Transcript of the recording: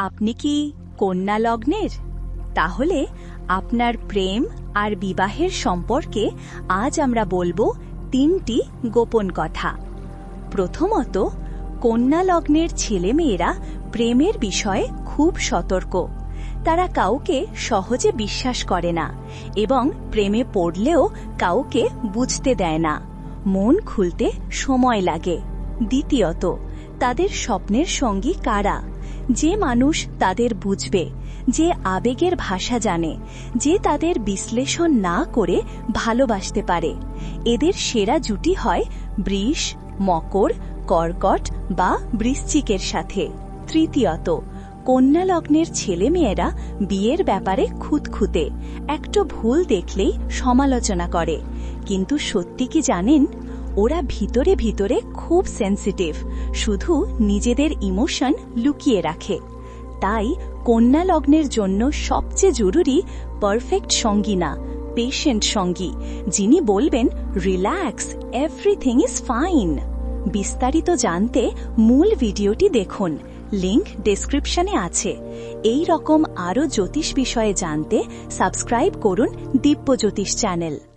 আপনি কি কন্যা লগ্নের? তাহলে আপনার প্রেম আর বিবাহের সম্পর্কে আজ আমরা বলব তিনটি গোপন কথা। প্রথমত, কন্যা লগ্নের ছেলেমেয়েরা প্রেমের বিষয়ে খুব সতর্ক। তারা কাউকে সহজে বিশ্বাস করে না এবং প্রেমে পড়লেও কাউকে বুঝতে দেয় না। মন খুলতে সময় লাগে। দ্বিতীয়ত তাদের স্বপ্নের সঙ্গী কারা? যে মানুষ তাদের বুঝবে, যে আবেগের ভাষা জানে, যে তাদের বিশ্লেষণ না করে ভালোবাসতে পারে। এদের সেরা জুটি হয় বৃষ, মকর, কর্কট বা বৃশ্চিকের সাথে। তৃতীয়ত কন্যা লগ্নের ছেলেমেয়েরা বিয়ের ব্যাপারে খুঁতখুঁতে, একটু ভুল দেখলেই সমালোচনা করে। কিন্তু সত্যি কি জানেন? ওরা ভিতরে ভিতরে খুব সেন্সিটিভ শুধু নিজেদের ইমোশন লুকিয়ে রাখে। তাই কন্যা লগ্নের জন্য সবচেয়ে জরুরি পারফেক্ট সঙ্গী না পেশেন্ট সঙ্গী, যিনি বলবেন রিল্যাক্স এভরিথিং ইজ ফাইন বিস্তারিত জানতে মূল ভিডিওটি দেখুন লিংক ডেসক্রিপশনে আছে। এই রকম আরও জ্যোতিষ বিষয়ে জানতে সাবস্ক্রাইব করুন দিব্য জ্যোতিষ চ্যানেল